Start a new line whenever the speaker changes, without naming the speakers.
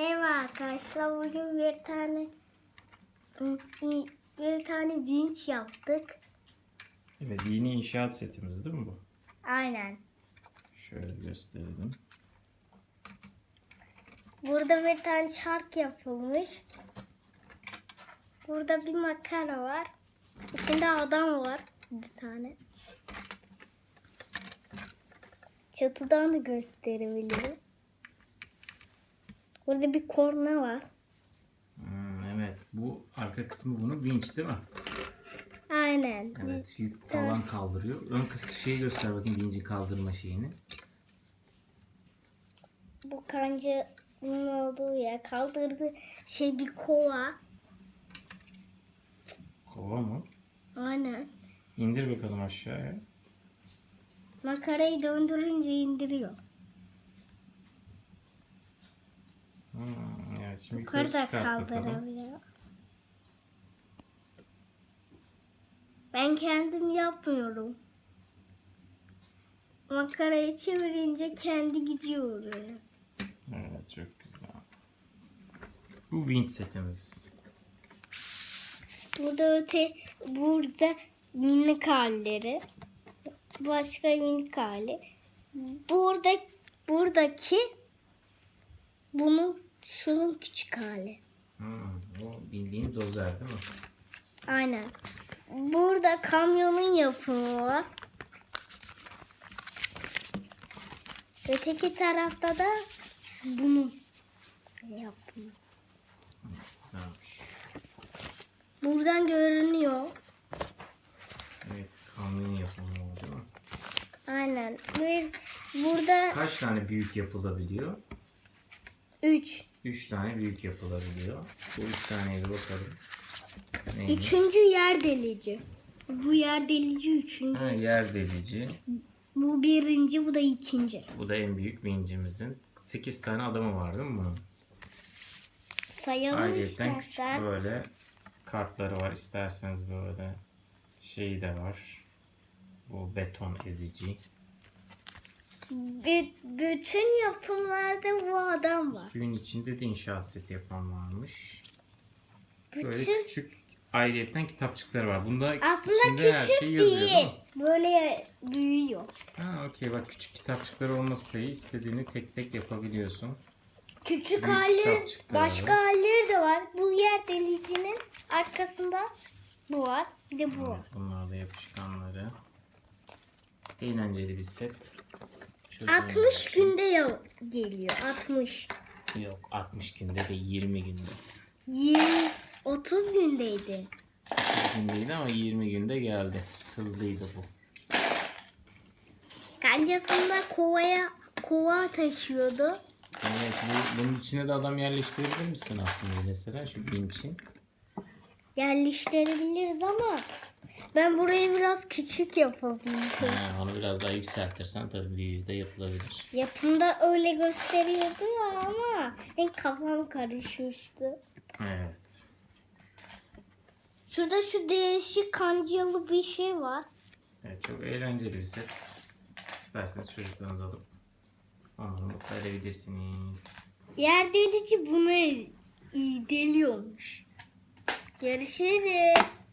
Merhaba arkadaşlar. Bugün bir tane bir tane vinç yaptık.
Evet yeni inşaat setimiz değil mi bu?
Aynen.
Şöyle gösterelim.
Burada bir tane çark yapılmış. Burada bir makara var. İçinde adam var bir tane. Çatıdan da gösterebilirim. Burada bir korna var.
Hmm, evet bu arka kısmı bunun vinç değil mi?
Aynen.
Evet yük falan kaldırıyor. Ön kısmı şeyi göster bakayım vinci kaldırma şeyini.
Bu kanca'nın olduğu yer kaldırdı şey bir kova.
Kova mı?
Aynen.
İndir bakalım aşağıya.
Makarayı döndürünce indiriyor.
Hmm, evet şimdi yukarı bakalım.
kaldırabiliyor. Ben kendim yapmıyorum. Makarayı çevirince kendi gidiyor oraya.
Evet çok güzel. Bu vinç setimiz.
Burada öte burada minik halleri. Başka minik hali. Burada buradaki bunun şunun küçük hali.
Hmm, o bildiğin dozer değil mi?
Aynen. Burada kamyonun yapımı var. Öteki tarafta da bunun yapımı.
Güzelmiş.
Buradan görünüyor.
Evet kamyon yapımı o değil mi?
Aynen. Bir, burada
Kaç tane büyük yapılabiliyor?
3.
3 tane büyük yapılabiliyor. Bu 3 taneye bir bakalım. Neymiş?
Üçüncü yer delici. Bu yer delici üçüncü.
Ha, yer delici.
Bu birinci, bu da ikinci.
Bu da en büyük vincimizin. 8 tane adamı var değil mi bunun?
Sayalım
küçük
istersen.
böyle kartları var. İsterseniz böyle şeyi de var. Bu beton ezici.
Bü- bütün yapımlarda bu adam var.
Suyun içinde de inşaat seti yapan varmış. Böyle
Bütün
küçük ayrıyeten kitapçıkları var. Bunda
aslında
içinde her
küçük
şey yazıyor değil
değil.
mi?
Böyle büyüyor.
Ha okey bak küçük kitapçıkları olması da iyi. İstediğini tek tek yapabiliyorsun.
Küçük
Büyük
halleri, başka halleri de var. Bu yer delicinin arkasında bu var. Bir de bu var.
Evet, bunlar da yapışkanları. Eğlenceli bir set. Çözüm
60
için.
günde ya geliyor. 60.
Yok 60 günde de 20 günde.
20 30 gündeydi.
30 gündeydi ama 20 günde geldi. Hızlıydı bu.
Kancasında kovaya kova taşıyordu.
Evet, bu, bunun içine de adam yerleştirebilir misin aslında mesela şu vinçin?
Yerleştirebiliriz ama ben burayı biraz küçük yapabilirim.
Ha, onu biraz daha yükseltirsen tabii büyüğü de yapılabilir.
Yapımda öyle gösteriyordu ya ama benim kafam karışmıştı.
Evet.
Şurada şu değişik kancalı bir şey var.
Evet çok eğlenceli bir set. İsterseniz çocuklarınızı alıp onları mutlu edebilirsiniz.
Yer delici bunu iyi deliyormuş. Görüşürüz.